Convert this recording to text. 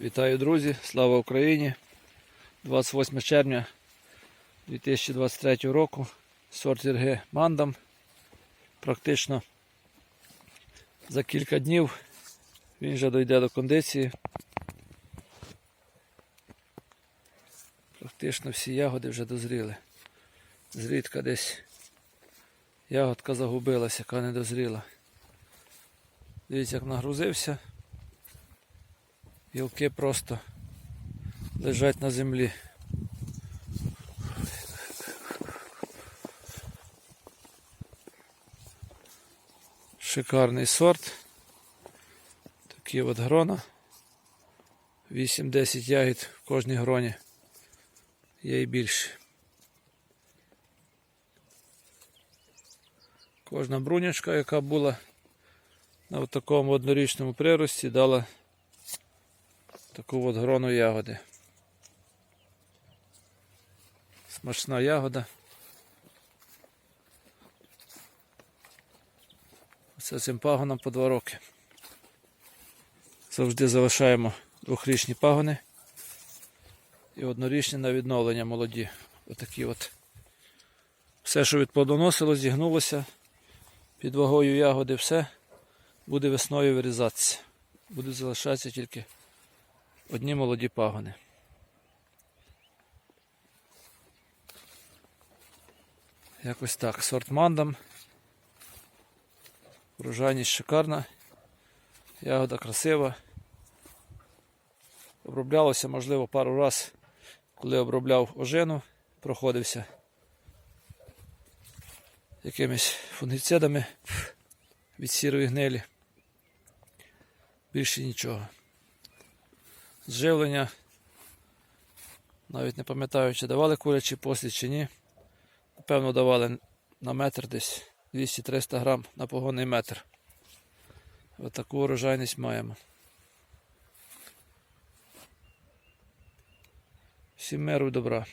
Вітаю, друзі! Слава Україні! 28 червня 2023 року. Сорт Ірги Мандам. Практично за кілька днів він вже дойде до кондиції. Практично всі ягоди вже дозріли. Зрідка десь ягодка загубилася, яка не дозріла. Дивіться, як нагрузився. Гілки просто лежать на землі. Шикарний сорт. Такі от грона. 8-10 ягід в кожній гроні. Є і більше. Кожна брунячка, яка була на такому однорічному прирості, дала таку от грону ягоди. Смачна ягода. Це цим пагонам по два роки. Завжди залишаємо двохрічні пагони і однорічні на відновлення молоді. Отакі от. Все, що відплодоносило, зігнулося під вагою ягоди, все буде весною вирізатися. Будуть залишатися тільки одні молоді пагони. Якось так. Сорт мандам. Врожайність шикарна. Ягода красива. Оброблялося, можливо, пару раз, коли обробляв ожину, проходився якимись фунгіцидами від сірої гнилі. Більше нічого. Зживлення. Навіть не пам'ятаю, чи давали курячі послід чи ні. Напевно, давали на метр десь 200-300 грам на погонний метр. Ось таку урожайність маємо. Всім миру добра.